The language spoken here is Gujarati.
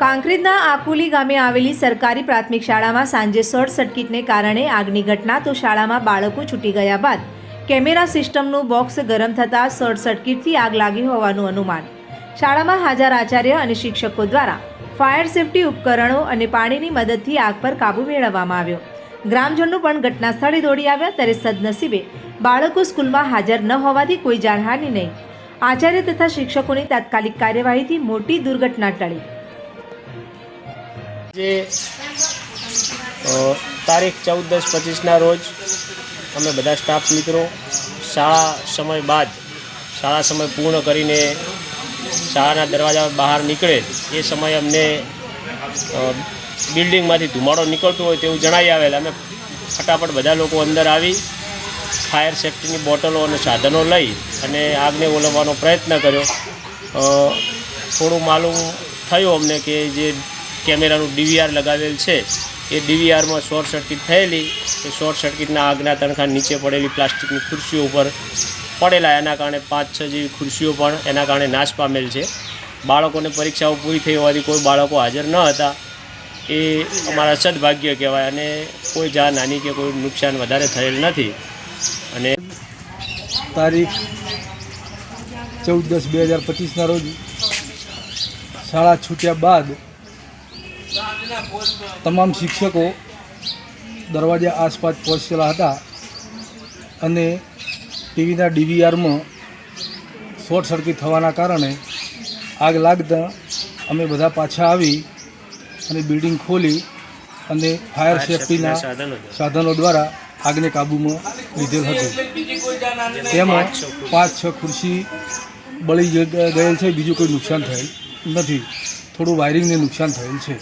કાંકરેજના આકુલી ગામે આવેલી સરકારી પ્રાથમિક શાળામાં સાંજે શોર્ટ સર્કિટને કારણે આગની ઘટના તો શાળામાં બાળકો છૂટી ગયા બાદ કેમેરા સિસ્ટમનું બોક્સ ગરમ થતાં શોર્ટ સર્કિટથી આગ લાગી હોવાનું અનુમાન. શાળામાં હાજર આચાર્ય અને શિક્ષકો દ્વારા ફાયર સેફટી ઉપકરણો અને પાણીની મદદથી આગ પર કાબૂ મેળવવામાં આવ્યો. ગ્રામજનો પણ ઘટના સ્થળે દોડી આવ્યા ત્યારે સદનસીબે બાળકો સ્કૂલમાં હાજર ન હોવાથી કોઈ જાનહાનિ નહીં. આચાર્ય તથા શિક્ષકોની તાત્કાલિક કાર્યવાહીથી મોટી દુર્ઘટના ટળી. જે તારીખ ચૌદ દસ પચીસના રોજ અમે બધા સ્ટાફ મિત્રો શાળા સમય બાદ, શાળા સમય પૂર્ણ કરીને શાળાના દરવાજા બહાર નીકળે, એ સમયે અમને બિલ્ડિંગમાંથી ધુમાડો નીકળતો હોય તેવું જણાવી આવેલ. અમે ફટાફટ બધા લોકો અંદર આવી, ફાયર સેફ્ટીની બોટલો અને સાધનો લઈ અને આગને ઓલવવાનો પ્રયત્ન કર્યો. થોડું માલુમ થયું અમને કે જે કેમેરાનું ડીવીઆર લગાવેલ છે. એ ડીવીઆરમાં શોર્ટ સર્કિટ થયેલી. એ શોર્ટ સર્કિટના આગના તણખા નીચે પડેલી પ્લાસ્ટિકની ખુરશીઓ ઉપર પડેલા. એના કારણે પાંચ છ જેવી ખુરશીઓ પણ એના કારણે નાશ પામેલ છે. બાળકોને પરીક્ષાઓ પૂરી થઈ હોવાથી કોઈ બાળકો હાજર ન હતા. એ અમારા સદભાગ્ય કહેવાય અને કોઈ જા નાની કે કોઈ નુકસાન વધારે થયેલ નથી. અને તારીખ ચૌદ દસ બે હજાર પચીસના રોજ શાળા છૂટ્યા બાદ તમામ શિક્ષકો દરવાજા આસપાસ પહોંચેલા હતા અને ટીવીના ડીવીઆરમાં શોર્ટ સર્કિટ થવાના કારણે આગ લાગતા અમે બધા પાછા આવી અને બિલ્ડિંગ ખોલી અને ફાયર સેફટીના સાધનો દ્વારા. આગને કાબૂમાં લીધેલ હતું. તેમાં પાંચ છ ખુરશી બળી ગયેલ છે બીજું કોઈ નુકસાન થયેલ નથી. થોડું વાયરિંગને નુકસાન થયેલ છે.